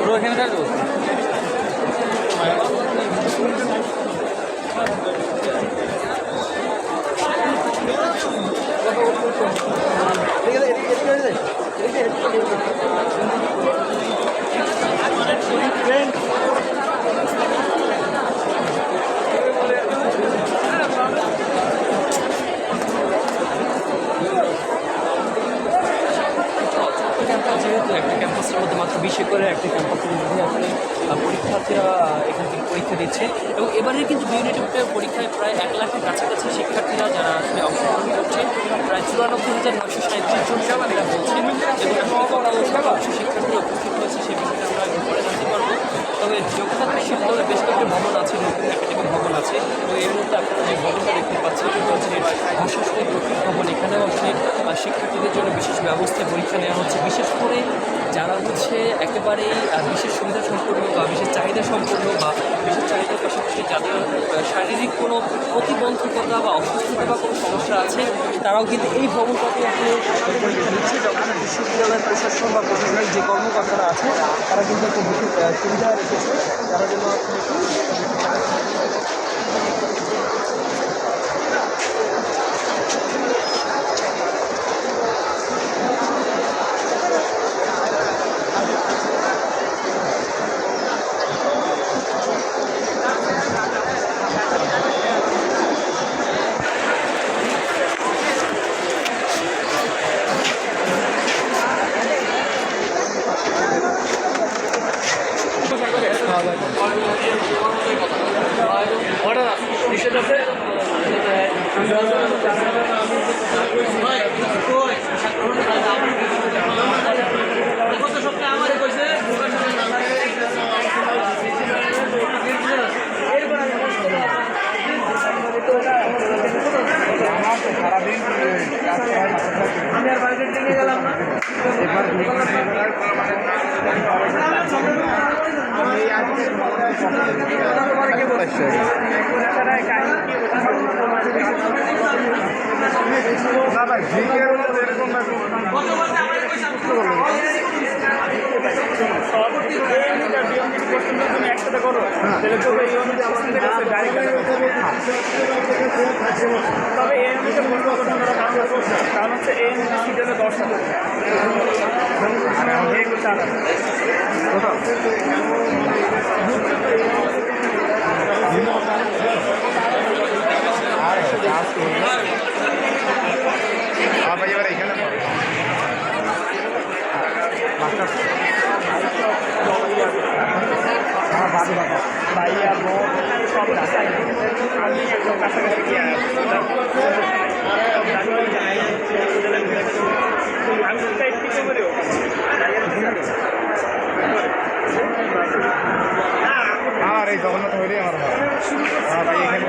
পুরো এখানে থাকব ক্যাম্পাস যেহেতু একটা ক্যাম্পাসের মধ্যে মাত্র বিশে করে একটা ক্যাম্পাসের মধ্যে আসলে পরীক্ষার্থীরা এখান থেকে পরীক্ষা দিচ্ছে। এবং এবারে কিন্তু বিউনিটের পরীক্ষায় প্রায় এক লাখের কাছাকাছি শিক্ষার্থীরা যারা আসলে অংশগ্রহণ করছে, প্রায় চুরানব্বই হাজার নয়শো সাঁত্রিশ জন শিক্ষার্থীরা বলছেন এবং আসলে কত অংশ শিক্ষার্থী উপস্থিত হয়েছে সে বিষয়টা আমরা পরে জানতে পারব। তবে যোগদান বিশ্ববিদ্যালয়ে বেশ কয়েকটি ভবন আছে, নতুন একাডেমিক ভবন আছে। এবং এর মধ্যে আপনারা যে ভবনটা দেখতে পাচ্ছেন, সেটা হচ্ছে ভাষা শিক্ষার্থীদের জন্য বিশেষ ব্যবস্থায় পরীক্ষা নেওয়া হচ্ছে, বিশেষ করে যারা হচ্ছে একেবারেই বিশেষ সুবিধা সম্পন্ন বা বিশেষ চাহিদা সম্পন্ন বা বিশেষ চাহিদার পাশাপাশি যাদের শারীরিক কোনো প্রতিবন্ধকতা বা অসুস্থতা বা কোনো সমস্যা আছে, তারাও কিন্তু এই ভবনটাতে আসলে পরীক্ষা দিচ্ছে যখন বিশ্ববিদ্যালয়ের প্রশাসন বা প্রশাসনিক যে কর্মকর্তারা আছে, তারা কিন্তু একটা বিশেষ সুবিধা রেখেছে। তারা জন্য সভাপতি তুমি একসাথে করো তাহলে তো এই অনুযায়ী গাড়ি তবে এই অনুযায়ী বলব তোমরা কাজ বাবা এবার এখানে ভাইয়া বোন সব কাছাকাছি আমি একদম কাছাকাছি আর জগন্নাথ হইলে আমার ভাই এখানে